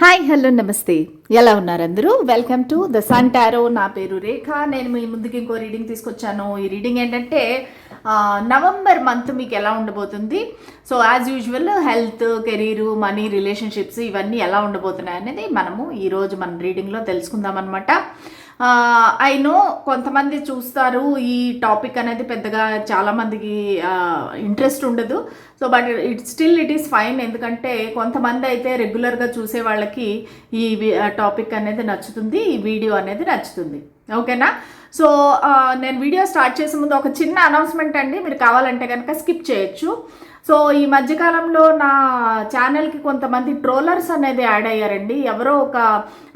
Hi hello నమస్తే ఎలా ఉన్నారు అందరూ? Welcome to the sun tarot నా పేరు రేఖ. నేను మీ ముందుకి ఇంకో రీడింగ్ తీసుకొచ్చాను. ఈ రీడింగ్ ఏంటంటే నవంబర్ మంత్ మీకు ఎలా ఉండబోతుంది? So as usual health career money relationships ఇవన్నీ ఎలా ఉండబోతున్నాయి అనేది మనము ఈరోజు మన రీడింగ్లో తెలుసుకుందాం అనమాట ఐ నో కొంతమంది చూస్తారు ఈ టాపిక్ అనేది పెద్దగా చాలామందికి ఇంట్రెస్ట్ ఉండదు. So but it still it is fine ఎందుకంటే కొంతమంది అయితే రెగ్యులర్గా చూసే వాళ్ళకి ఈ టాపిక్ అనేది నచ్చుతుంది ఈ వీడియో అనేది నచ్చుతుంది. ఓకేనా సో నేను వీడియో స్టార్ట్ చేసే ముందు ఒక చిన్న అనౌన్స్మెంట్ అండి. మీరు కావాలంటే కనుక స్కిప్ చేయొచ్చు. సో ఈ మధ్యకాలంలో నా ఛానల్కి కొంతమంది ట్రోలర్స్ అనేది యాడ్ అయ్యారండి. ఎవరో ఒక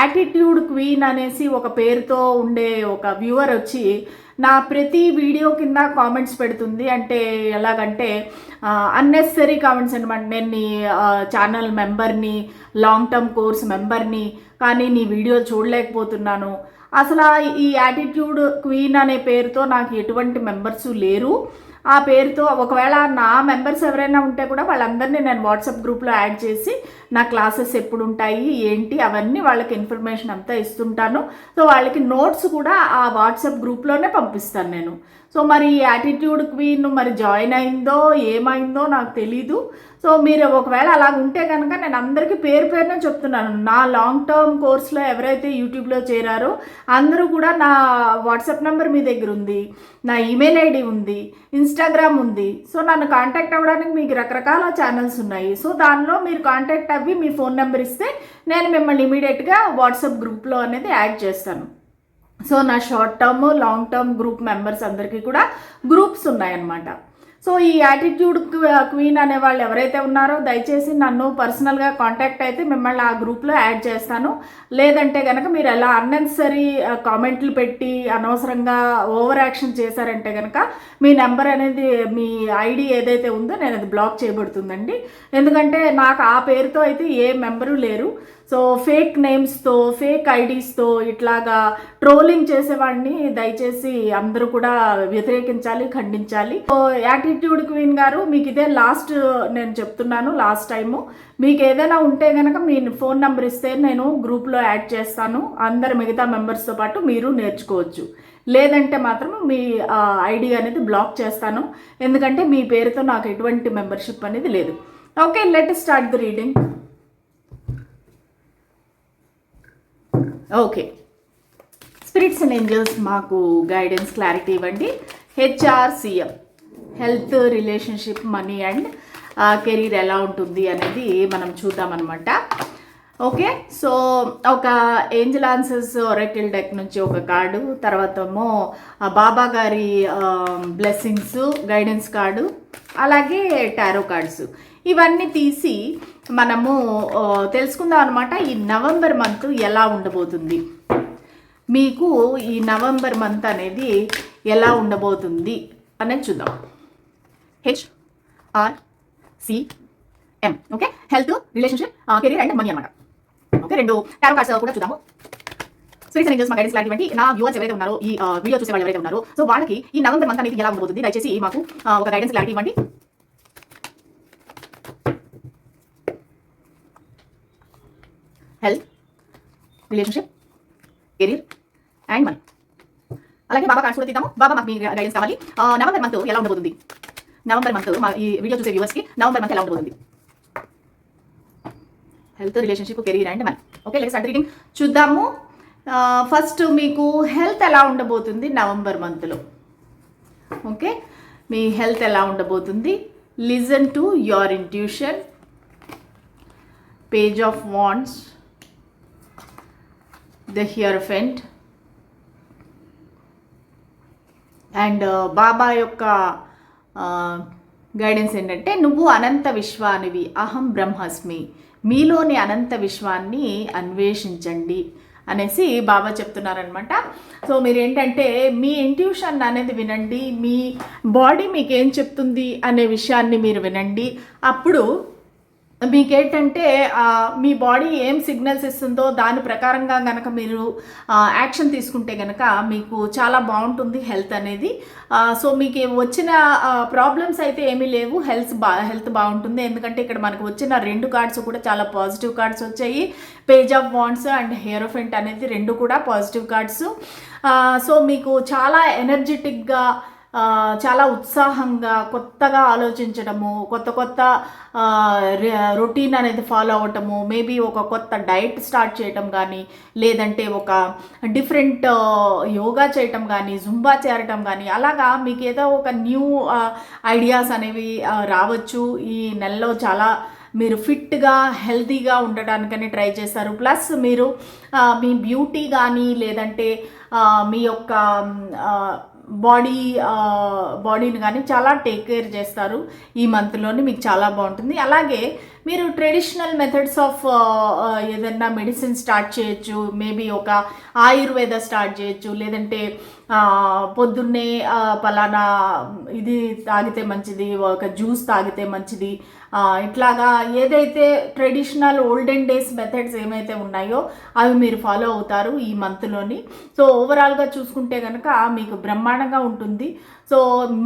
యాటిట్యూడ్ క్వీన్ అనేసి ఒక పేరుతో ఉండే ఒక వ్యూవర్ వచ్చి నా ప్రతి వీడియో కింద కామెంట్స్ పెడుతుంది. అంటే ఎలాగంటే అన్నెసరీ కామెంట్స్ అనమాట. నేను నీ ఛానల్ మెంబర్ని లాంగ్ టర్మ్ కోర్స్ మెంబర్ని కానీ నీ వీడియో చూడలేకపోతున్నాను. అసలు ఈ యాటిట్యూడ్ క్వీన్ అనే పేరుతో నాకు ఎటువంటి మెంబర్స్ లేరు. ఆ పేరుతో ఒకవేళ నా మెంబర్స్ ఎవరైనా ఉంటే కూడా వాళ్ళందరినీ నేను వాట్సాప్ గ్రూప్లో యాడ్ చేసి నా క్లాసెస్ ఎప్పుడు ఉంటాయి ఏంటి అవన్నీ వాళ్ళకి ఇన్ఫర్మేషన్ అంతా ఇస్తుంటాను. సో వాళ్ళకి నోట్స్ కూడా ఆ వాట్సాప్ గ్రూప్లోనే పంపిస్తాను నేను. సో మరి ఈ యాటిట్యూడ్ క్వీన్ మరి జాయిన్ అయిందో ఏమైందో నాకు తెలీదు. సో మీరు ఒకవేళ అలా ఉంటే కనుక నేను అందరికీ పేరు పేరునే చెప్తున్నాను. నా లాంగ్ టర్మ్ కోర్స్లో ఎవరైతే యూట్యూబ్లో చేరారో అందరూ కూడా నా వాట్సాప్ నెంబర్ మీ దగ్గర ఉంది నా ఈమెయిల్ ఐడి ఉంది ఇన్స్టాగ్రామ్ ఉంది. సో నన్ను కాంటాక్ట్ అవ్వడానికి మీకు రకరకాల ఛానల్స్ ఉన్నాయి. సో దానిలో మీరు కాంటాక్ట్ అవి మీ ఫోన్ నెంబర్ ఇస్తే నేను మిమ్మల్ని ఇమీడియట్గా వాట్సాప్ గ్రూప్లో అనేది యాడ్ చేస్తాను. సో నా short term long term group members అందరికీ కూడా గ్రూప్స్ ఉన్నాయన్నమాట. సో ఈ యాటిట్యూడ్ క్వీన్ అనే వాళ్ళు ఎవరైతే ఉన్నారో దయచేసి నన్ను పర్సనల్గా కాంటాక్ట్ అయితే మిమ్మల్ని ఆ గ్రూప్లో యాడ్ చేస్తాను. లేదంటే కనుక మీరు ఎలా అన్నెసరీ కామెంట్లు పెట్టి అనవసరంగా ఓవర్ యాక్షన్ చేశారంటే కనుక మీ నెంబర్ అనేది మీ ఐడి ఏదైతే ఉందో నేను అది బ్లాక్ చేయబడుతుందండి. ఎందుకంటే నాకు ఆ పేరుతో అయితే ఏ మెంబరు లేరు. సో ఫేక్ నేమ్స్తో ఫేక్ ఐడీస్తో ఇట్లాగా ట్రోలింగ్ చేసేవాడిని దయచేసి అందరూ కూడా వ్యతిరేకించాలి ఖండించాలి. సో యాటిట్యూడ్ క్వీన్ గారు మీకు ఇదే లాస్ట్ నేను చెప్తున్నాను లాస్ట్ టైము. మీకు ఏదైనా ఉంటే కనుక మీ ఫోన్ నెంబర్ ఇస్తే నేను గ్రూప్లో యాడ్ చేస్తాను. అందరు మిగతా మెంబర్స్తో పాటు మీరు నేర్చుకోవచ్చు. లేదంటే మాత్రం మీ ఐడి అనేది బ్లాక్ చేస్తాను. ఎందుకంటే మీ పేరుతో నాకు ఎటువంటి మెంబర్షిప్ అనేది లేదు. Okay let start the reading. Okay. Spirits and angels మాకు గైడెన్స్ క్లారిటీ ఇవ్వండి. HRCM health relationship money and career ఎలా ఉంటుంది అనేది మనం చూద్దామన్నమాట. ఓకే. సో ఒక ఏంజల్ ఆన్సర్స్ ఒరకిల్ డెక్ నుంచి ఒక కార్డు తర్వాత బాబా గారి బ్లెస్సింగ్స్ గైడెన్స్ కార్డు అలాగే టారో కార్డ్స్. ఇవన్నీ తీసి మనము తెలుసుకుందాం అనమాట ఈ నవంబర్ మంత్ ఎలా ఉండబోతుంది. మీకు ఈ నవంబర్ మంత్ అనేది ఎలా ఉండబోతుంది అనేది చూద్దాం. H R C M okay? Health relationship career and money అనమాట ఓకే రెండు టారో కార్డ్స్ కూడా చూద్దాము. స్పిరిట్స్ అండ్ మా గైడెన్స్ లాంటివంటి నా వ్యూవర్స్ ఎవరైతే ఉన్నారో ఈ వీడియో చూసే వాళ్ళు ఎవరైతే ఉన్నారో సో వాళ్ళకి ఈ నవంబర్ మంత్ అనేది ఎలా ఉండబోతుంది? దయచేసి మాకు ఒక గైడెన్స్ క్లారిటీ ఇవ్వండి. Health relationship career and money. అలాగే బాబా కార్డ్స్ కూడా తీద్దాము. బాబా మాకు మీ గైడెన్స్ కావాలి. నవంబర్ మంత్ ఎలా ఉండబోతుంది? నవంబర్ మంత్ మా ఈ వీడియో చూసే వ్యూవర్స్కి నవంబర్ మంత్ ఎలా ఉండబోతుంది? Health relationship career and money. Okay let's start reading చూద్దాము. ఫస్ట్ మీకు హెల్త్ ఎలా ఉండబోతుంది నవంబర్ మంత్లో? ఓకే మీ హెల్త్ ఎలా ఉండబోతుంది? Listen to your intuition page of wands the hierophant and Baba యొక్క గైడెన్స్ ఏంటంటే నువ్వు అనంత విశ్వానివి అహం బ్రహ్మస్మి. మీలోని అనంత విశ్వాన్ని అన్వేషించండి. అనేసి బాబా చెప్తున్నారనమాట సో మీరు ఏంటంటే మీ ఇంట్యూషన్ అనేది వినండి మీ బాడీ మీకు ఏం చెప్తుంది అనే విషయాన్ని మీరు వినండి. అప్పుడు మీకేంటంటే మీ బాడీ ఏం సిగ్నల్స్ ఇస్తుందో దాని ప్రకారంగా కనుక మీరు యాక్షన్ తీసుకుంటే కనుక మీకు చాలా బాగుంటుంది హెల్త్ అనేది. సో మీకు వచ్చిన ప్రాబ్లమ్స్ అయితే ఏమీ లేవు. హెల్త్ బా హెల్త్ బాగుంటుంది. ఎందుకంటే ఇక్కడ మనకు వచ్చిన రెండు కార్డ్స్ కూడా చాలా పాజిటివ్ కార్డ్స్ వచ్చాయి. Page of wands and hierophant అనేది రెండు కూడా పాజిటివ్ కార్డ్స్. సో మీకు చాలా ఎనర్జెటిక్గా చాలా ఉత్సాహంగా కొత్తగా ఆలోచించడము కొత్త కొత్త రొటీన్ అనేది ఫాలో అవ్వటము మేబీ ఒక కొత్త డైట్ స్టార్ట్ చేయటం కానీ లేదంటే ఒక డిఫరెంట్ యోగా చేయటం కానీ జుంబా చేరటం కానీ అలాగా మీకు ఏదో ఒక న్యూ ఐడియాస్ అనేవి రావచ్చు. ఈ నెలలో చాలా మీరు ఫిట్గా హెల్తీగా ఉండడానికని ట్రై చేస్తారు. ప్లస్ మీరు మీ బ్యూటీ కానీ లేదంటే మీ యొక్క బాడీ బాడీని కానీ చాలా టేక్ కేర్ చేస్తారు. ఈ మంత్లోని మీకు చాలా బాగుంటుంది. అలాగే మీరు ట్రెడిషనల్ మెథడ్స్ ఆఫ్ ఏదన్నా మెడిసిన్ స్టార్ట్ చేయొచ్చు. మేబీ ఒక ఆయుర్వేద స్టార్ట్ చేయొచ్చు. లేదంటే పొద్దున్నే పలానా ఇది తాగితే మంచిది ఒక జ్యూస్ తాగితే మంచిది. ఇట్లాగా ఏదైతే ట్రెడిషనల్ ఓల్డెన్ డేస్ మెథడ్స్ ఏమైతే ఉన్నాయో అవి మీరు ఫాలో అవుతారు ఈ మంత్లోని సో ఓవరాల్గా చూసుకుంటే కనుక మీకు బ్రహ్మాండంగా ఉంటుంది. సో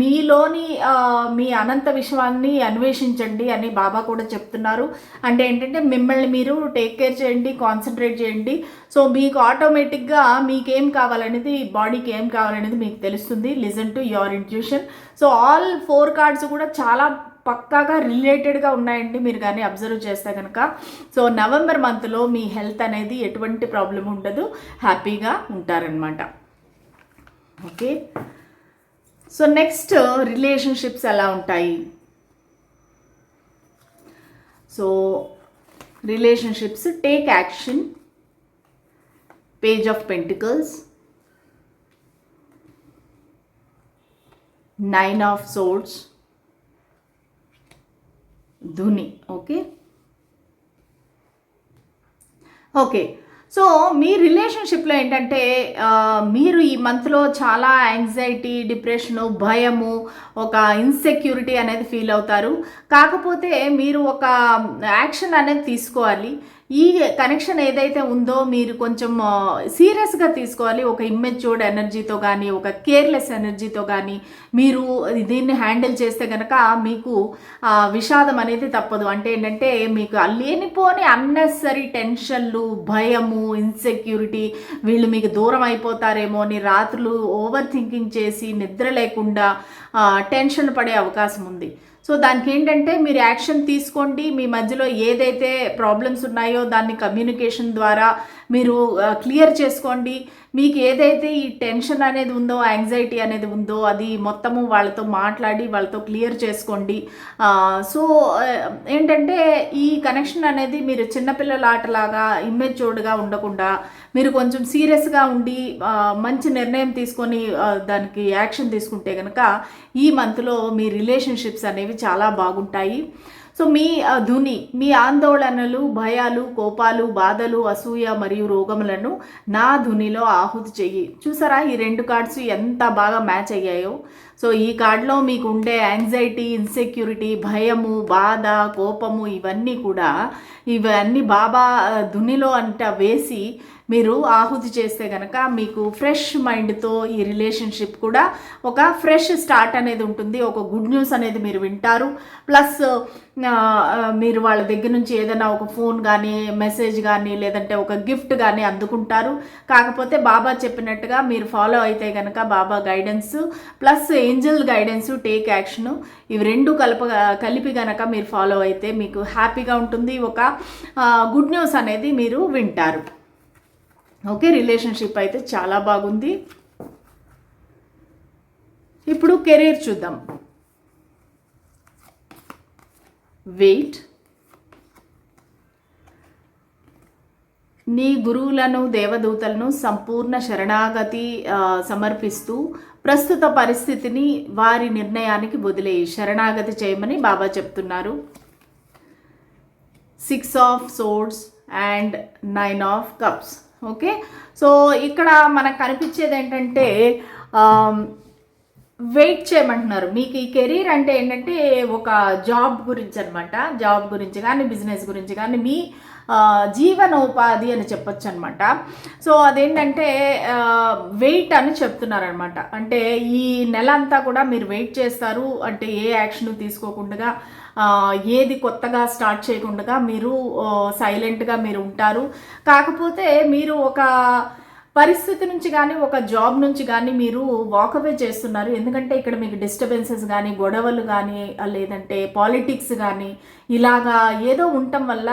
మీలోని మీ అనంత విశ్వాన్ని అన్వేషించండి అని బాబా కూడా చెప్తున్నారు. అంటే ఏంటంటే మిమ్మల్ని మీరు టేక్ కేర్ చేయండి కాన్సన్ట్రేట్ చేయండి. సో మీకు ఆటోమేటిక్గా మీకేం కావాలనేది బాడీకి ఏం కావాలనేది మీకు తెలుస్తుంది. Listen to your intuition so all four cards కూడా చాలా పక్కాగా రిలేటెడ్గా ఉన్నాయండి. మీరు కానీ అబ్జర్వ్ చేస్తే కనుక. సో నవంబర్ మంత్లో మీ హెల్త్ అనేది ఎటువంటి ప్రాబ్లం ఉండదు. హ్యాపీగా ఉంటారనమాట ఓకే సో నెక్స్ట్ రిలేషన్షిప్స్ ఎలా ఉంటాయి? So relationships take action page of pentacles nine of swords dhuni okay okay so మీ రిలేషన్షిప్లో ఏంటంటే మీరు ఈ మంత్లో చాలా యాంగ్జైటీ డిప్రెషను భయము ఒక ఇన్సెక్యూరిటీ అనేది ఫీల్ అవుతారు. కాకపోతే మీరు ఒక యాక్షన్ అనేది తీసుకోవాలి. ఈ కనెక్షన్ ఏదైతే ఉందో మీరు కొంచెం సీరియస్గా తీసుకోవాలి. ఒక ఇమ్మెచ్యూర్డ్ ఎనర్జీతో కానీ ఒక కేర్లెస్ ఎనర్జీతో కానీ మీరు దీన్ని హ్యాండిల్ చేస్తే కనుక మీకు విషాదం అనేది తప్పదు. అంటే ఏంటంటే మీకు లేనిపోని అన్నెసరీ టెన్షన్లు భయము ఇన్సెక్యూరిటీ వీళ్ళు మీకు దూరం అయిపోతారేమో అని రాత్రులు ఓవర్ థింకింగ్ చేసి నిద్ర లేకుండా టెన్షన్ పడే అవకాశం ఉంది. సో దానికి ఏంటంటే మీరు యాక్షన్ తీసుకోండి. మీ మధ్యలో ఏదైతే ప్రాబ్లమ్స్ ఉన్నాయో దాన్ని కమ్యూనికేషన్ ద్వారా మీరు క్లియర్ చేసుకోండి. మీకు ఏదైతే ఈ టెన్షన్ అనేది ఉందో యాంగ్జైటీ అనేది ఉందో అది మొత్తము వాళ్ళతో మాట్లాడి వాళ్ళతో క్లియర్ చేసుకోండి. సో ఏంటంటే ఈ కనెక్షన్ అనేది మీరు చిన్నపిల్లల ఆటలాగా ఇమ్మెచ్యూర్డ్గా ఉండకుండా మీరు కొంచెం సీరియస్గా ఉండి మంచి నిర్ణయం తీసుకొని దానికి యాక్షన్ తీసుకుంటే కనుక ఈ మంత్లో మీ రిలేషన్షిప్స్ అనేవి చాలా బాగుంటాయి. సో మీ ధుని మీ ఆందోళనలు భయాలు కోపాలు బాధలు అసూయ మరియు రోగములను నా ధునిలో ఆహుతి చెయ్యి. చూసారా ఈ రెండు కార్డ్స్ ఎంత బాగా మ్యాచ్ అయ్యాయో. సో ఈ కార్డులో మీకు ఉండే యాంగ్జైటీ ఇన్సెక్యూరిటీ భయము బాధ కోపము ఇవన్నీ కూడా ఇవన్నీ బాబా ధునిలో అంట వేసి మీరు ఆహుతి చేస్తే కనుక మీకు ఫ్రెష్ మైండ్తో ఈ రిలేషన్షిప్ కూడా ఒక ఫ్రెష్ స్టార్ట్ అనేది ఉంటుంది. ఒక గుడ్ న్యూస్ అనేది మీరు వింటారు. ప్లస్ మీరు వాళ్ళ దగ్గర నుంచి ఏదైనా ఒక ఫోన్ కానీ మెసేజ్ కానీ లేదంటే ఒక గిఫ్ట్ కానీ అందుకుంటారు. కాకపోతే బాబా చెప్పినట్టుగా మీరు ఫాలో అయితే కనుక Baba guidance plus angel guidance take action ఇవి రెండు కలప కలిపి కనుక మీరు ఫాలో అయితే మీకు హ్యాపీగా ఉంటుంది. ఒక గుడ్ న్యూస్ అనేది మీరు వింటారు. ఓకే రిలేషన్షిప్ అయితే చాలా బాగుంది. ఇప్పుడు కెరీర్ చూద్దాం. వెయిట్ నీ గురువులను దేవదూతలను సంపూర్ణ శరణాగతి సమర్పిస్తూ ప్రస్తుత పరిస్థితిని వారి నిర్ణయానికి వదిలేయి. శరణాగతి చేయమని బాబా చెప్తున్నారు. Six of swords and nine of cups okay? So ఇక్కడ మనకు కనిపించేది ఏంటంటే వెయిట్ చేయమంటున్నారు. మీకు ఈ కెరీర్ అంటే ఏంటంటే ఒక జాబ్ గురించి అనమాట జాబ్ గురించి కానీ బిజినెస్ గురించి కానీ మీ జీవనోపాధి అని చెప్పొచ్చు అనమాట సో అదేంటంటే వెయిట్ అని చెప్తున్నారనమాట అంటే ఈ నెల అంతా కూడా మీరు వెయిట్ చేస్తారు. అంటే ఏ యాక్షన్ తీసుకోకుండా ఏది కొత్తగా స్టార్ట్ చేయకుండా మీరు సైలెంట్గా మీరు ఉంటారు. కాకపోతే మీరు ఒక పరిస్థితి నుంచి కానీ ఒక జాబ్ నుంచి కానీ మీరు వాకవే చేస్తున్నారు. ఎందుకంటే ఇక్కడ మీకు డిస్టర్బెన్సెస్ కానీ గొడవలు కానీ లేదంటే పాలిటిక్స్ కానీ ఇలాగా ఏదో ఉండటం వల్ల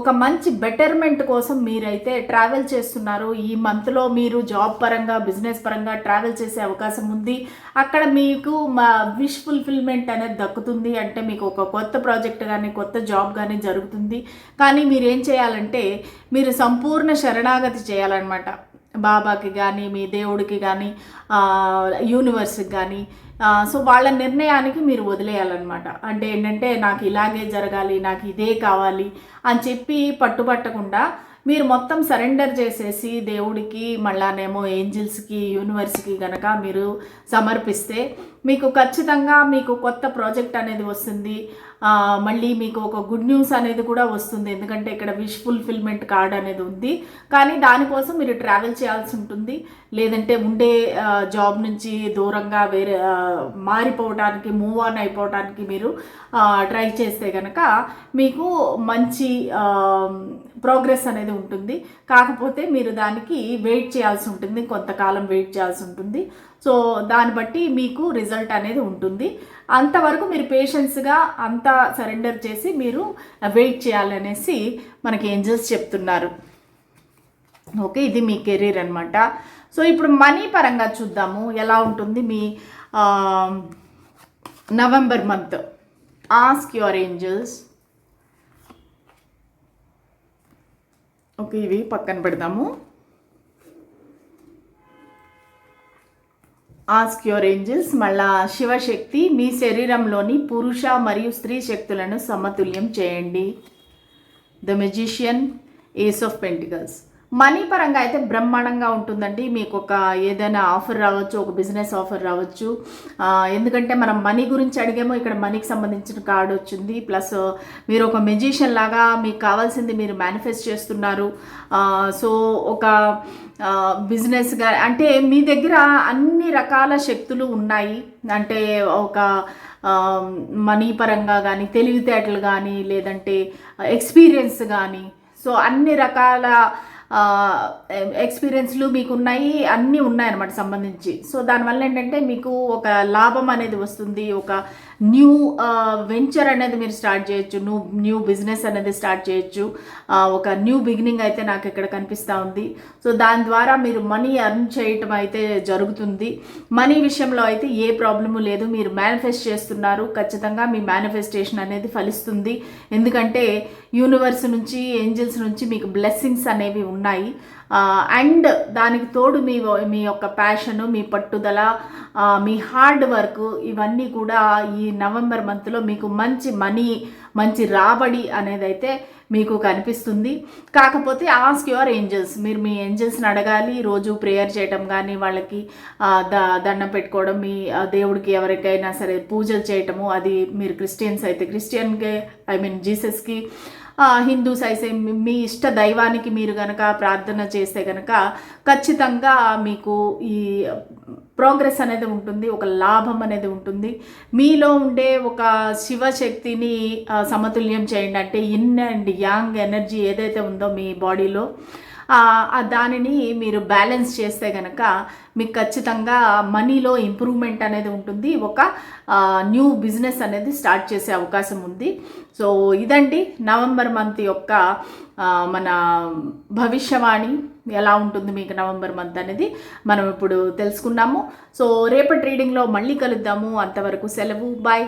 ఒక మంచి బెటర్మెంట్ కోసం మీరైతే ట్రావెల్ చేస్తున్నారు. ఈ మంత్లో మీరు జాబ్ పరంగా బిజినెస్ పరంగా ట్రావెల్ చేసే అవకాశం ఉంది. అక్కడ మీకు మా విష్ ఫుల్ఫిల్మెంట్ అనేది దక్కుతుంది. అంటే మీకు ఒక కొత్త ప్రాజెక్ట్ కానీ కొత్త జాబ్ కానీ జరుగుతుంది. కానీ మీరు ఏం చేయాలంటే మీరు సంపూర్ణ శరణాగతి చేయాలన్నమాట. బాబాకి కానీ మీ దేవుడికి కానీ యూనివర్స్కి కానీ సో వాళ్ళ నిర్ణయానికి మీరు వదిలేయాలన్నమాట. అంటే ఏంటంటే నాకు ఇలాగే జరగాలి నాకు ఇదే కావాలి అని చెప్పి పట్టుబట్టకుండా మీరు మొత్తం సరెండర్ చేసేసి దేవుడికి మళ్ళానేమో ఏంజిల్స్కి యూనివర్స్కి కనుక మీరు సమర్పిస్తే మీకు ఖచ్చితంగా మీకు కొత్త ప్రాజెక్ట్ అనేది వస్తుంది. మళ్ళీ మీకు ఒక గుడ్ న్యూస్ అనేది కూడా వస్తుంది. ఎందుకంటే ఇక్కడ విష్ ఫుల్ఫిల్మెంట్ కార్డ్ అనేది ఉంది. కానీ దానికోసం మీరు ట్రావెల్ చేయాల్సి ఉంటుంది. లేదంటే ఉండే జాబ్ నుంచి దూరంగా వేరే మారిపోవడానికి మూవ్ ఆన్ అయిపోవడానికి మీరు ట్రై చేస్తే కనుక మీకు మంచి ప్రోగ్రెస్ అనేది ఉంటుంది. కాకపోతే మీరు దానికి వెయిట్ చేయాల్సి ఉంటుంది. కొంతకాలం వెయిట్ చేయాల్సి ఉంటుంది. సో దాన్ని బట్టి మీకు రిజల్ట్ అనేది ఉంటుంది. అంతవరకు మీరు పేషెన్స్గా అంతా సరెండర్ చేసి మీరు వెయిట్ చేయాలనేసి మనకి ఏంజల్స్ చెప్తున్నారు. ఓకే ఇది మీ కెరీర్ అనమాట సో ఇప్పుడు మనీ పరంగా చూద్దాము. ఎలా ఉంటుంది? మీ November month. Ask your angels okay ఇవి పక్కన పెడదాము. ఆస్క్ యువర్ మళ్ళా శివశక్తి మీ శరీరంలోని పురుష మరియు స్త్రీ శక్తులను సమతుల్యం చేయండి. The magician ace of pentacles. Money పరంగా అయితే బ్రహ్మాండంగా ఉంటుందండి. మీకు ఒక ఏదైనా ఆఫర్ రావచ్చు ఒక బిజినెస్ ఆఫర్ రావచ్చు. ఎందుకంటే మనం మనీ గురించి అడిగేమో ఇక్కడ మనీకి సంబంధించిన కార్డు వచ్చింది. ప్లస్ మీరు ఒక మెజిషియన్ లాగా మీకు కావాల్సింది మీరు మేనిఫెస్ట్ చేస్తున్నారు. సో ఒక బిజినెస్గా అంటే మీ దగ్గర అన్ని రకాల శక్తులు ఉన్నాయి. అంటే ఒక మనీ పరంగా కానీ తెలివితేటలు కానీ లేదంటే ఎక్స్పీరియన్స్ కానీ సో అన్ని రకాల ఎక్స్పీరియన్స్లు మీకు ఉన్నాయి అన్నీ ఉన్నాయన్నమాట సంబంధించి. సో దానివల్ల ఏంటంటే మీకు ఒక లాభం అనేది వస్తుంది ఒక న్యూ వెంచర్ అనేది మీరు స్టార్ట్ చేయొచ్చు న్యూ న్యూ బిజినెస్ అనేది స్టార్ట్ చేయొచ్చు. ఒక న్యూ బిగినింగ్ అయితే నాకు ఇక్కడ కనిపిస్తూ ఉంది. సో దాని ద్వారా మీరు మనీ అర్న్ చేయటం అయితే జరుగుతుంది. మనీ విషయంలో అయితే ఏ ప్రాబ్లము లేదు మీరు మేనిఫెస్ట్ చేస్తున్నారు ఖచ్చితంగా మీ మేనిఫెస్టేషన్ అనేది ఫలిస్తుంది. ఎందుకంటే యూనివర్స్ నుంచి ఏంజల్స్ నుంచి మీకు బ్లెస్సింగ్స్ అనేవి ఉన్నాయి. ఉన్నాయి. అండ్ దానికి తోడు మీ మీ యొక్క ప్యాషన్ మీ పట్టుదల మీ హార్డ్ వర్క్ ఇవన్నీ కూడా ఈ నవంబర్ మంత్లో మీకు మంచి మనీ మంచి రాబడి అనేది అయితే మీకు కనిపిస్తుంది. కాకపోతే ఆస్క్ యువర్ ఏంజల్స్. మీరు మీ ఏంజల్స్ని అడగాలి రోజు ప్రేయర్ చేయటం కానీ వాళ్ళకి ద దండం పెట్టుకోవడం మీ దేవుడికి ఎవరికైనా సరే పూజలు చేయటము అది మీరు క్రిస్టియన్స్ అయితే క్రిస్టియన్కి ఐ మీన్ జీసస్కి హిందూస్ అయితే మీ- ఇష్ట దైవానికి మీరు కనుక ప్రార్థన చేస్తే కనుక ఖచ్చితంగా మీకు ఈ ప్రోగ్రెస్ అనేది ఉంటుంది ఒక లాభం అనేది ఉంటుంది. మీలో ఉండే ఒక శివశక్తిని సమతుల్యం చేయండి. అంటే ఇన్ అండ్ యాంగ్ ఎనర్జీ ఏదైతే ఉందో మీ బాడీలో దానిని మీరు బ్యాలెన్స్ చేస్తే కనుక మీకు ఖచ్చితంగా మనీలో ఇంప్రూవ్మెంట్ అనేది ఉంటుంది. ఒక న్యూ బిజినెస్ అనేది స్టార్ట్ చేసే అవకాశం ఉంది. సో ఇదండి నవంబర్ మంత్ యొక్క మన భవిష్యవాణి. ఎలా ఉంటుంది మీకు నవంబర్ మంత్ అనేది మనం ఇప్పుడు తెలుసుకున్నాము. సో రేపటి రీడింగ్లో మళ్ళీ కలుద్దాము. అంతవరకు సెలవు. బాయ్.